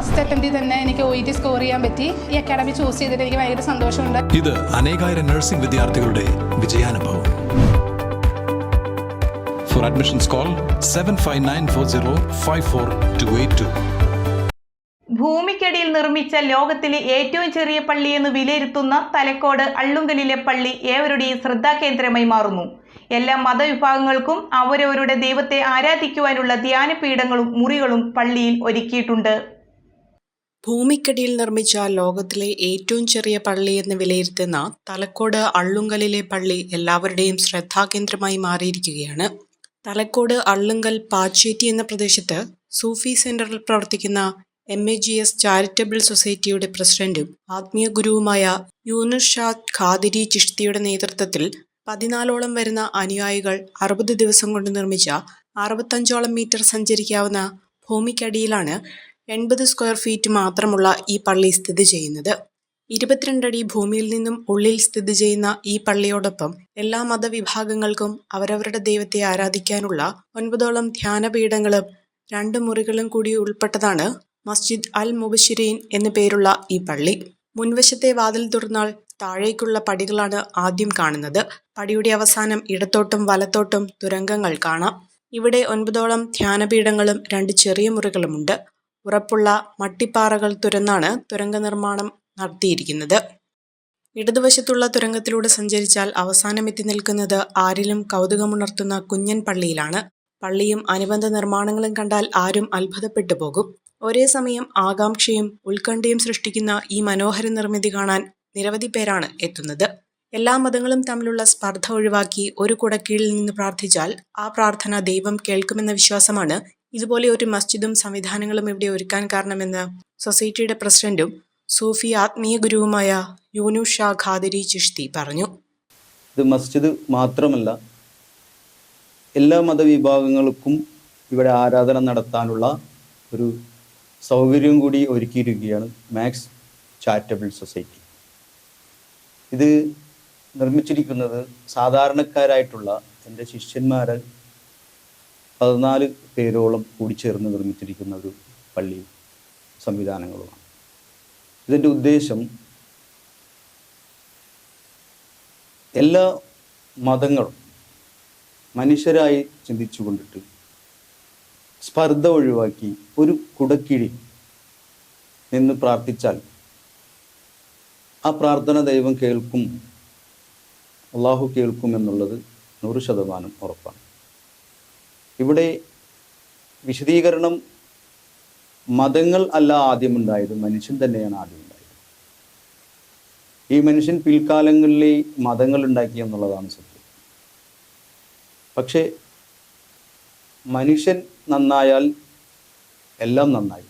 First അറ്റംപ്റ്റിൽ തന്നെ എനിക്ക് O E T score ചെയ്യാൻ പറ്റി. ഈ അക്കാഡമി ചൂസ് ചെയ്തിട്ട് എനിക്ക് ഭയങ്കര സന്തോഷമുണ്ട്. ഇത് അനേകായിരം നഴ്സിംഗ് വിദ്യാർത്ഥികളുടെ വിജയാനുഭവം. For admissions call seven five nine four zero five four two eight two ഭൂമിക്കടിയിൽ നിർമ്മിച്ച ലോകത്തിലെ ഏറ്റവും ചെറിയ പള്ളി എന്ന് വിലയിരുത്തുന്ന തലക്കോട് അള്ളുങ്കലിലെ പള്ളി ഏവരുടെയും ശ്രദ്ധാകേന്ദ്രമായി മാറുന്നു. എല്ലാ മതവിഭാഗങ്ങൾക്കും അവരവരുടെ ദൈവത്തെ ആരാധിക്കുവാനുള്ള ധ്യാനപീഠങ്ങളും മുറികളും പള്ളിയിൽ ഒരുക്കിയിട്ടുണ്ട്. ഭൂമിക്കടിയിൽ നിർമ്മിച്ച ലോകത്തിലെ ഏറ്റവും ചെറിയ പള്ളി എന്ന് വിലയിരുത്തുന്ന തലക്കോട് അള്ളുങ്കലിലെ പള്ളി എല്ലാവരുടെയും ശ്രദ്ധാകേന്ദ്രമായി മാറിയിരിക്കുകയാണ്. തലക്കോട് അള്ളുങ്കൽ പാച്ചേറ്റി എന്ന പ്രദേശത്ത് സൂഫി സെന്ററിൽ പ്രവർത്തിക്കുന്ന M A G S charitable സൊസൈറ്റിയുടെ പ്രസിഡന്റും ആത്മീയ ഗുരുവുമായ യൂനുഷാ ഖാദിരി ചിഷ്തിയുടെ നേതൃത്വത്തിൽ പതിനാലോളം വരുന്ന അനുയായികൾ അറുപത് ദിവസം കൊണ്ട് നിർമ്മിച്ച അറുപത്തഞ്ചോളം മീറ്റർ സഞ്ചരിക്കാവുന്ന ഭൂമിക്കടിയിലാണ് എൺപത് സ്ക്വയർ ഫീറ്റ് മാത്രമുള്ള ഈ പള്ളി സ്ഥിതി ചെയ്യുന്നത്. ഇരുപത്തിരണ്ടടി ഭൂമിയിൽ നിന്നും ഉള്ളിൽ സ്ഥിതി ചെയ്യുന്ന ഈ പള്ളിയോടൊപ്പം എല്ലാ മതവിഭാഗങ്ങൾക്കും അവരവരുടെ ദൈവത്തെ ആരാധിക്കാനുള്ള ഒൻപതോളം ധ്യാനപീഠങ്ങളും രണ്ട് മുറികളും കൂടി ഉൾപ്പെട്ടതാണ് മസ്ജിദ് അൽ മുബഷിരീൻ എന്നു പേരുള്ള ഈ പള്ളി. മുൻവശത്തെ വാതിൽ തുറന്നാൽ താഴേക്കുള്ള പടികളാണ് ആദ്യം കാണുന്നത്. പടിയുടെ അവസാനം ഇടത്തോട്ടും വലത്തോട്ടും തുരങ്കങ്ങൾ കാണാം. ഇവിടെ ഒൻപതോളം ധ്യാനപീഠങ്ങളും രണ്ട് ചെറിയ മുറികളുമുണ്ട്. ഉറപ്പുള്ള മട്ടിപ്പാറകൾ തുരന്നാണ് തുരങ്ക നിർമ്മാണം നടത്തിയിരിക്കുന്നത്. ഇടതുവശത്തുള്ള തുരങ്കത്തിലൂടെ സഞ്ചരിച്ചാൽ അവസാനം എത്തി നിൽക്കുന്നത് ആരിലും കൗതുകമുണർത്തുന്ന കുഞ്ഞൻ പള്ളിയിലാണ്. പള്ളിയും അനുബന്ധ നിർമ്മാണങ്ങളും കണ്ടാൽ ആരും അത്ഭുതപ്പെട്ടു പോകും. ഒരേ സമയം ആകാംക്ഷയും ഉത്കണ്ഠയും സൃഷ്ടിക്കുന്ന ഈ മനോഹര നിർമ്മിതി കാണാൻ നിരവധി പേരാണ് എത്തുന്നത്. എല്ലാ മതങ്ങളും തമ്മിലുള്ള സ്പർദ്ധ ഒഴിവാക്കി ഒരു കുടക്കീഴിൽ നിന്ന് പ്രാർത്ഥിച്ചാൽ ആ പ്രാർത്ഥന ദൈവം കേൾക്കുമെന്ന വിശ്വാസമാണ് ഇതുപോലെ ഒരു മസ്ജിദും സംവിധാനങ്ങളും ഇവിടെ ഒരുക്കാൻ കാരണമെന്ന് സൊസൈറ്റിയുടെ പ്രസിഡന്റും സൂഫി ആത്മീയ ഗുരുവുമായ യൂനു ഷാ ഖാദിരി ചിഷ്തി പറഞ്ഞു. ഇത് മസ്ജിദ് മാത്രമല്ല എല്ലാ മതവിഭാഗങ്ങൾക്കും ഇവിടെ ആരാധന നടത്താനുള്ള ഒരു സൗകര്യം കൂടി ഒരുക്കിയിരിക്കുകയാണ് മാക്സ് ചാരിറ്റബിൾ സൊസൈറ്റി. ഇത് നിർമ്മിച്ചിരിക്കുന്നത് സാധാരണക്കാരായിട്ടുള്ള എന്റെ ശിഷ്യന്മാർ പതിനാല് പേരോളം കൂടി ചേർന്ന് നിർമ്മിച്ചിരിക്കുന്ന ഒരു പള്ളി സംവിധാനങ്ങളുമാണ്. ഇതിന്റെ ഉദ്ദേശം എല്ലാ മതങ്ങളും മനുഷ്യരായി ചിന്തിച്ചു കൊണ്ടിട്ട് സ്പർദ്ധ ഒഴിവാക്കി ഒരു കുടക്കിഴി നിന്ന് പ്രാർത്ഥിച്ചാൽ ആ പ്രാർത്ഥന ദൈവം കേൾക്കും അള്ളാഹു കേൾക്കും എന്നുള്ളത് നൂറ് ശതമാനം ഉറപ്പാണ്. ഇവിടെ വിശദീകരണം മതങ്ങൾ അല്ല ആദ്യം ഉണ്ടായത് മനുഷ്യൻ തന്നെയാണ് ആദ്യം ഉണ്ടായത്. ഈ മനുഷ്യൻ പിൽക്കാലങ്ങളിലെ മതങ്ങൾ ഉണ്ടാക്കി എന്നുള്ളതാണ് സത്യം. പക്ഷേ മനുഷ്യൻ നന്നായാൽ എല്ലാം നന്നായി.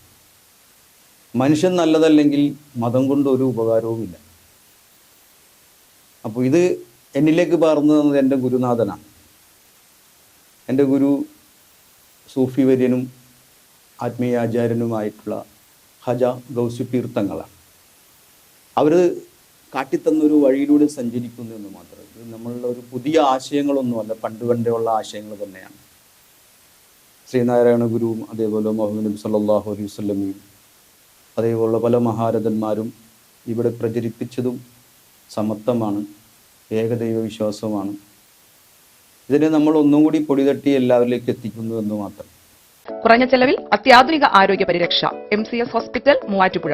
മനുഷ്യൻ നല്ലതല്ലെങ്കിൽ മതം കൊണ്ട് ഒരു ഉപകാരവുമില്ല. അപ്പോൾ ഇത് എന്നിലേക്ക് പകർന്നു തന്നത് എന്റെ ഗുരുനാഥനാണ്. എന്റെ ഗുരു സൂഫി വര്യനും ആത്മീയാചാര്യനുമായിട്ടുള്ള ഹജ ഗൗസി തീർത്ഥങ്ങളാണ് അവർ കാട്ടിത്തന്നൊരു വഴിയിലൂടെ സഞ്ചരിക്കുന്നു എന്ന് മാത്രം ഇത് നമ്മളുടെ ഒരു പുതിയ ആശയങ്ങളൊന്നുമല്ല പണ്ട് പണ്ടേ ഉള്ള ആശയങ്ങൾ തന്നെയാണ്. ശ്രീനാരായണ ഗുരുവും അതേപോലെ മുഹമ്മദ് നബി സല്ലാഹു അലൈഹി വസല്ലമയും അതേപോലെ പല മഹാരഥന്മാരും ഇവിടെ പ്രചരിപ്പിച്ചതും സമത്വമാണ് ഏകദൈവ വിശ്വാസമാണ് ഇതിനെ നമ്മൾ ഒന്നും കൂടി പൊടിതട്ടി എല്ലാവരിലേക്ക് എത്തിക്കുന്നു എന്ന് മാത്രം. കുറഞ്ഞ ചെലവിൽ അത്യാധുനിക ആരോഗ്യ പരിരക്ഷ M C S hospital Muvattupuzha.